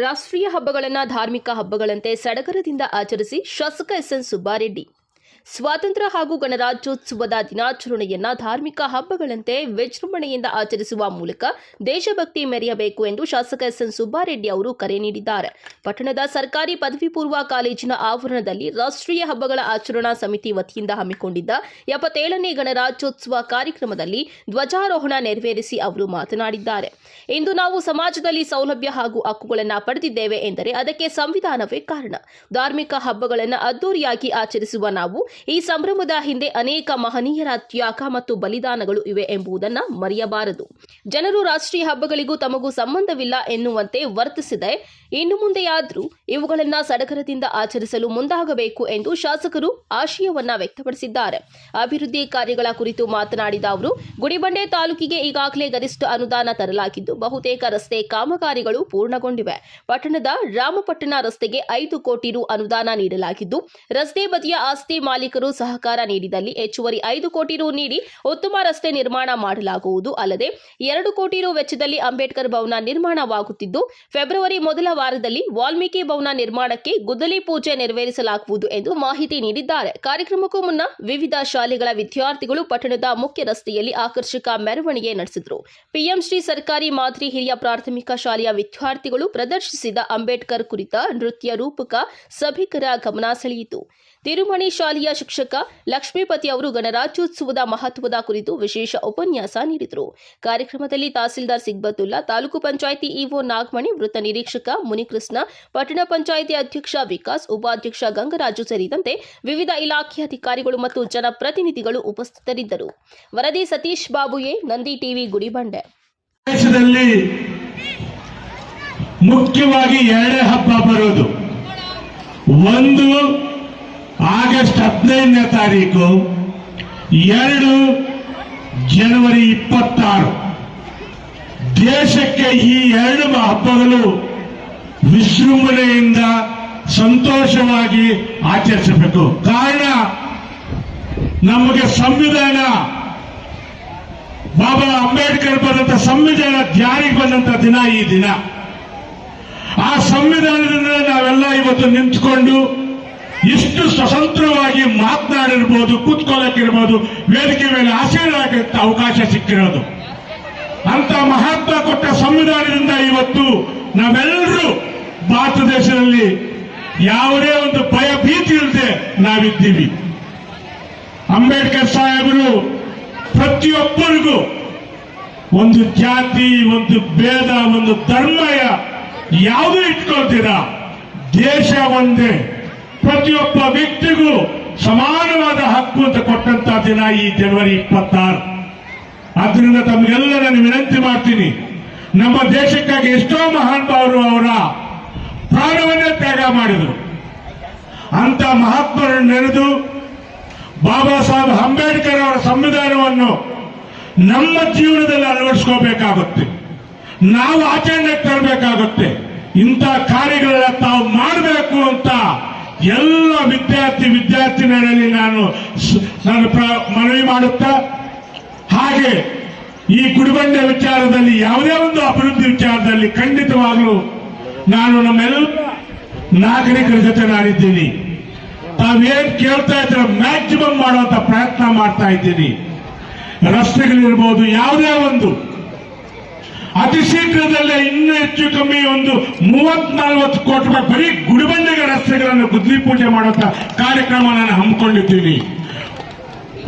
ರಾಷ್ಟ್ರೀಯ ಹಬ್ಬಗಳನ್ನು ಧಾರ್ಮಿಕ ಹಬ್ಬಗಳಂತೆ ಸಡಗರದಿಂದ ಆಚರಿಸಿ ಶಾಸಕ ಎಸ್ ಎನ್ ಸುಬ್ಬಾರೆಡ್ಡಿ ಸ್ವಾತಂತ್ರ್ಯ ಹಾಗೂ ಗಣರಾಜ್ಯೋತ್ಸವದ ದಿನಾಚರಣೆಯನ್ನ ಧಾರ್ಮಿಕ ಹಬ್ಬಗಳಂತೆ ವಿಜೃಂಭಣೆಯಿಂದ ಆಚರಿಸುವ ಮೂಲಕ ದೇಶಭಕ್ತಿ ಮೆರೆಯಬೇಕು ಎಂದು ಶಾಸಕ ಎಸ್ ಎನ್ ಸುಬ್ಬಾರೆಡ್ಡಿ ಅವರು ಕರೆ ನೀಡಿದ್ದಾರೆ. ಪಟ್ಟಣದ ಸರ್ಕಾರಿ ಪದವಿ ಪೂರ್ವ ಕಾಲೇಜಿನ ಆವರಣದಲ್ಲಿ ರಾಷ್ಟ್ರೀಯ ಹಬ್ಬಗಳ ಆಚರಣಾ ಸಮಿತಿ ವತಿಯಿಂದ ಹಮ್ಮಿಕೊಂಡಿದ್ದ ಎಪ್ಪತ್ತೇಳನೇ ಗಣರಾಜ್ಯೋತ್ಸವ ಕಾರ್ಯಕ್ರಮದಲ್ಲಿ ಧ್ವಜಾರೋಹಣ ನೆರವೇರಿಸಿ ಅವರು ಮಾತನಾಡಿದ್ದಾರೆ. ಇಂದು ನಾವು ಸಮಾಜದಲ್ಲಿ ಸೌಲಭ್ಯ ಹಾಗೂ ಹಕ್ಕುಗಳನ್ನು ಪಡೆದಿದ್ದೇವೆ ಎಂದರೆ ಅದಕ್ಕೆ ಸಂವಿಧಾನವೇ ಕಾರಣ. ಧಾರ್ಮಿಕ ಹಬ್ಬಗಳನ್ನು ಅದ್ದೂರಿಯಾಗಿ ಆಚರಿಸುವ ನಾವು ಈ ಸಂಭ್ರಮದ ಹಿಂದೆ ಅನೇಕ ಮಹನೀಯರ ತ್ಯಾಗ ಮತ್ತು ಬಲಿದಾನಗಳು ಇವೆ ಎಂಬುದನ್ನು ಮರೆಯಬಾರದು. ಜನರು ರಾಷ್ಟ್ರೀಯ ಹಬ್ಬಗಳಿಗೂ ತಮಗೂ ಸಂಬಂಧವಿಲ್ಲ ಎನ್ನುವಂತೆ ವರ್ತಿಸಿದೆ ಇನ್ನು ಮುಂದೆಯಾದರೂ ಇವುಗಳನ್ನು ಸಡಗರದಿಂದ ಆಚರಿಸಲು ಮುಂದಾಗಬೇಕು ಎಂದು ಶಾಸಕರು ಆಶಯವನ್ನ ವ್ಯಕ್ತಪಡಿಸಿದ್ದಾರೆ. ಅಭಿವೃದ್ಧಿ ಕಾರ್ಯಗಳ ಕುರಿತು ಮಾತನಾಡಿದ ಅವರು, ಗುಡಿಬಂಡೆ ತಾಲೂಕಿಗೆ ಈಗಾಗಲೇ ಗರಿಷ್ಠ ಅನುದಾನ ತರಲಾಗಿದ್ದು, ಬಹುತೇಕ ರಸ್ತೆ ಕಾಮಗಾರಿಗಳು ಪೂರ್ಣಗೊಂಡಿವೆ. ಪಟ್ಟಣದ ರಾಮಪಟ್ಟಣ ರಸ್ತೆಗೆ ಐದು ಕೋಟಿ ರು ಅನುದಾನ ನೀಡಲಾಗಿದ್ದು, ರಸ್ತೆ ಬದಿಯ ಆಸ್ತಿ ಮಾಲೀಕರು ಸಹಕಾರ ನೀಡಿದಲ್ಲಿ ಹೆಚ್ಚುವರಿ ಐದು ಕೋಟಿ ರು ನೀಡಿ ಉತ್ತಮ ರಸ್ತೆ ನಿರ್ಮಾಣ ಮಾಡಲಾಗುವುದು. ಅಲ್ಲದೆ, ಎರಡು ಕೋಟಿ ರು ವೆಚ್ಚದಲ್ಲಿ ಅಂಬೇಡ್ಕರ್ ಭವನ ನಿರ್ಮಾಣವಾಗುತ್ತಿದ್ದು, ಫೆಬ್ರವರಿ ಮೊದಲ ವಾರದಲ್ಲಿ ವಾಲ್ಮೀಕಿ ಭವನ ನಿರ್ಮಾಣಕ್ಕೆ ಗುದ್ದಲಿ ಪೂಜೆ ನೆರವೇರಿಸಲಾಗುವುದು ಎಂದು ಮಾಹಿತಿ ನೀಡಿದ್ದಾರೆ. ಕಾರ್ಯಕ್ರಮಕ್ಕೂ ಮುನ್ನ ವಿವಿಧ ಶಾಲೆಗಳ ವಿದ್ಯಾರ್ಥಿಗಳು ಪಟ್ಟಣದ ಮುಖ್ಯ ರಸ್ತೆಯಲ್ಲಿ ಆಕರ್ಷಕ ಮೆರವಣಿಗೆ ನಡೆಸಿದರು. ಪಿಎಂಶ್ರೀ ಸರ್ಕಾರಿ ಮಾದರಿ ಹಿರಿಯ ಪ್ರಾಥಮಿಕ ಶಾಲೆಯ ವಿದ್ಯಾರ್ಥಿಗಳು ಪ್ರದರ್ಶಿಸಿದ ಅಂಬೇಡ್ಕರ್ ಕುರಿತ ನೃತ್ಯ ರೂಪಕ ಸಭಿಕರ ಗಮನ ಸೆಳೆಯಿತು. ತಿರುಮಣಿ ಶಾಲೆಯ ಶಿಕ್ಷಕ ಲಕ್ಷ್ಮೀಪತಿ ಅವರು ಗಣರಾಜ್ಯೋತ್ಸವದ ಮಹತ್ವದ ಕುರಿತು ವಿಶೇಷ ಉಪನ್ಯಾಸ ನೀಡಿದರು. ಕಾರ್ಯಕ್ರಮದಲ್ಲಿ ತಹಸೀಲ್ದಾರ್ ಸಿಗ್ಬತುಲ್ಲಾ, ತಾಲೂಕು ಪಂಚಾಯಿತಿ ಇಒ ನಾಗಮಣಿ, ವೃತ್ತ ನಿರೀಕ್ಷಕ ಮುನಿಕೃಷ್ಣ, ಪಟ್ಟಣ ಪಂಚಾಯಿತಿ ಅಧ್ಯಕ್ಷ ವಿಕಾಸ್, ಉಪಾಧ್ಯಕ್ಷ ಗಂಗರಾಜು ಸೇರಿದಂತೆ ವಿವಿಧ ಇಲಾಖೆ ಅಧಿಕಾರಿಗಳು ಮತ್ತು ಜನಪ್ರತಿನಿಧಿಗಳು ಉಪಸ್ಥಿತರಿದ್ದರು. ವರದಿ ಸತೀಶ್ ಬಾಬುಯೇ, ನಂದಿ ಟಿವಿ ಗುಡಿಬಂಡೆ. ಮುಖ್ಯವಾಗಿ ಎರಡೇ ಹಬ್ಬ ಬರೋದು. ಒಂದು ಆಗಸ್ಟ್ ಹದಿನೈದನೇ ತಾರೀಕು, ಎರಡು ಜನವರಿ ಇಪ್ಪತ್ತಾರು. ದೇಶಕ್ಕೆ ಈ ಎರಡು ಹಬ್ಬಗಳು ವಿಜೃಂಭಣೆಯಿಂದ ಸಂತೋಷವಾಗಿ ಆಚರಿಸಬೇಕು. ಕಾರಣ, ನಮಗೆ ಸಂವಿಧಾನ, ಬಾಬಾ ಅಂಬೇಡ್ಕರ್ ಬಂದಂತ ಸಂವಿಧಾನ ಜಾರಿಗೆ ಬಂದಂತ ದಿನ ಈ ದಿನ. ಆ ಸಂವಿಧಾನದಿಂದ ನಾವೆಲ್ಲ ಇವತ್ತು ನಿಂತ್ಕೊಂಡು ಇಷ್ಟು ಸ್ವತಂತ್ರವಾಗಿ ಮಾತನಾಡಿರ್ಬೋದು, ಕೂತ್ಕೊಳ್ಳಕ್ಕಿರ್ಬೋದು, ವೇದಿಕೆ ಮೇಲೆ ಆಸೀನರಾಗಕ್ಕೆ ಅವಕಾಶ ಸಿಕ್ಕಿರೋದು. ಅಂತ ಮಹತ್ವ ಕೊಟ್ಟ ಸಂವಿಧಾನದಿಂದ ಇವತ್ತು ನಾವೆಲ್ಲರೂ ಭಾರತ ದೇಶದಲ್ಲಿ ಯಾವುದೇ ಒಂದು ಭಯ ಭೀತಿ ಇಲ್ಲದೆ ನಾವಿದ್ದೀವಿ. ಅಂಬೇಡ್ಕರ್ ಸಾಹೇಬರು ಪ್ರತಿಯೊಬ್ಬರಿಗೂ ಒಂದು ಜಾತಿ, ಒಂದು ಭೇದ, ಒಂದು ಧರ್ಮಯ ಯಾವುದೂ ಇಟ್ಕೊಳ್ತೀರಾ? ದೇಶ ಒಂದೇ. ಪ್ರತಿಯೊಬ್ಬ ವ್ಯಕ್ತಿಗೂ ಸಮಾನವಾದ ಹಕ್ಕು ಅಂತ ಕೊಟ್ಟಂತ ದಿನ ಈ ಜನವರಿ ಇಪ್ಪತ್ತಾರು. ಆದ್ರಿಂದ ತಮಗೆಲ್ಲ ನಾನು ವಿನಂತಿ ಮಾಡ್ತೀನಿ, ನಮ್ಮ ದೇಶಕ್ಕಾಗಿ ಎಷ್ಟೋ ಮಹಾನ್ ಭಾವರು ಅವರ ಪ್ರಾಣವನ್ನೇ ತ್ಯಾಗ ಮಾಡಿದರು. ಅಂತ ಮಹಾತ್ಮರನ್ನು ನೆನೆದು ಬಾಬಾ ಸಾಹೇಬ್ ಅಂಬೇಡ್ಕರ್ ಅವರ ಸಂವಿಧಾನವನ್ನು ನಮ್ಮ ಜೀವನದಲ್ಲಿ ಅಳವಡಿಸ್ಕೋಬೇಕಾಗುತ್ತೆ. ನಾವು ಆಚರಣೆಗೆ ತರಬೇಕಾಗುತ್ತೆ. ಇಂಥ ಕಾರ್ಯಗಳನ್ನ ತಾವು ಮಾಡಬೇಕು ಅಂತ ಎಲ್ಲ ವಿದ್ಯಾರ್ಥಿ ವಿದ್ಯಾರ್ಥಿನಿಯರಲ್ಲಿ ನಾನು ನಾನು ಮನವಿ ಮಾಡುತ್ತಾ, ಹಾಗೆ ಈ ಕುಡಿಬಂಡೆ ವಿಚಾರದಲ್ಲಿ ಯಾವುದೇ ಒಂದು ಅಭಿವೃದ್ಧಿ ವಿಚಾರದಲ್ಲಿ ಖಂಡಿತವಾಗಲೂ ನಾನು ನಮ್ಮೆಲ್ಲ ನಾಗರಿಕರ ಜೊತೆ ನಾನಿದ್ದೀನಿ. ತಾವೇನ್ ಕೇಳ್ತಾ ಇದ್ರೆ ಮ್ಯಾಕ್ಸಿಮಮ್ ಮಾಡುವಂತ ಪ್ರಯತ್ನ ಮಾಡ್ತಾ ಇದ್ದೀನಿ. ರಸ್ತೆಗಳಿರ್ಬೋದು, ಯಾವುದೇ ಒಂದು ಅತಿ ಶೀಘ್ರದಲ್ಲೇ ಇನ್ನೂ ಹೆಚ್ಚು ಕಮ್ಮಿ ಒಂದು ಮೂವತ್ ನಲ್ವತ್ತು ಕೋಟಿ ರೂಪಾಯಿ ಬರೀ ಗುಡಿಬಂಡೆಗೆ ರಸ್ತೆಗಳನ್ನು ಗುದ್ಲಿ ಪೂಜೆ ಮಾಡುವಂತ ಕಾರ್ಯಕ್ರಮ ನಾನು ಹಮ್ಮಿಕೊಂಡಿದ್ದೀನಿ.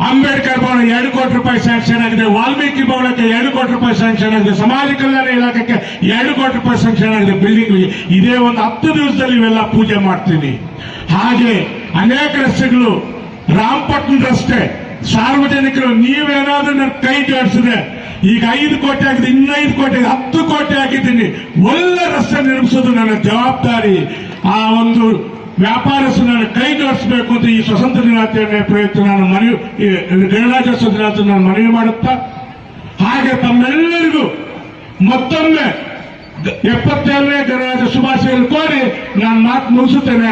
ಅಂಬೇಡ್ಕರ್ ಭವನ ಎರಡು ಕೋಟಿ ರೂಪಾಯಿ ಸ್ಯಾಂಕ್ಷನ್ ಆಗಿದೆ. ವಾಲ್ಮೀಕಿ ಭವನಕ್ಕೆ ಎರಡು ಕೋಟಿ ರೂಪಾಯಿ ಸ್ಯಾಂಕ್ಷನ್ ಆಗಿದೆ. ಸಮಾಜ ಕಲ್ಯಾಣ ಇಲಾಖೆಗೆ ಎರಡು ಕೋಟಿ ರೂಪಾಯಿ ಸ್ಯಾಂಕ್ಷನ್ ಆಗಿದೆ ಬಿಲ್ಡಿಂಗ್ ಇದೇ ಒಂದು ಹತ್ತು ದಿವಸದಲ್ಲಿ ಇವೆಲ್ಲ ಪೂಜೆ ಮಾಡ್ತೀನಿ. ಹಾಗೆ ಅನೇಕ ರಸ್ತೆಗಳು ರಾಮಪಟ್ಟಣ ರಸ್ತೆ, ಸಾರ್ವಜನಿಕರು, ನೀವೇನಾದ್ರೂ ನನ್ನ ಕೈ ಜೋಡಿಸಿದೆ ಈಗ ಐದು ಕೋಟಿ ಆಗಿದೆ, ಇನ್ನೈದು ಕೋಟಿ ಹತ್ತು ಕೋಟಿ ಆಗಿದ್ದೀನಿ. ಒಳ್ಳೆ ರಸ್ತೆ ನಿರ್ಮಿಸೋದು ನನ್ನ ಜವಾಬ್ದಾರಿ. ಆ ಒಂದು ವ್ಯಾಪಾರಸ್ಥರನ್ನು ಕೈ ಜೋಡಿಸಬೇಕು ಅಂತ ಈ ಸ್ವತಂತ್ರ ದಿನಾಚರಣೆ ಪ್ರಯುಕ್ತ ನಾನು ಮನವಿ ಗಣರಾಜ್ಯೋತ್ಸವ ದಿನಾಚರಣೆ ನಾನು ಮನವಿ ಮಾಡುತ್ತಾ, ಹಾಗೆ ತಮ್ಮೆಲ್ಲರಿಗೂ ಮತ್ತೊಮ್ಮೆ ಎಪ್ಪತ್ತೇಳನೇ ಗಣರಾಜ್ಯ ಶುಭಾಶಯಗಳು ಕೋರಿ ನಾನು ಮಾತು ಮುಗಿಸುತ್ತೇನೆ.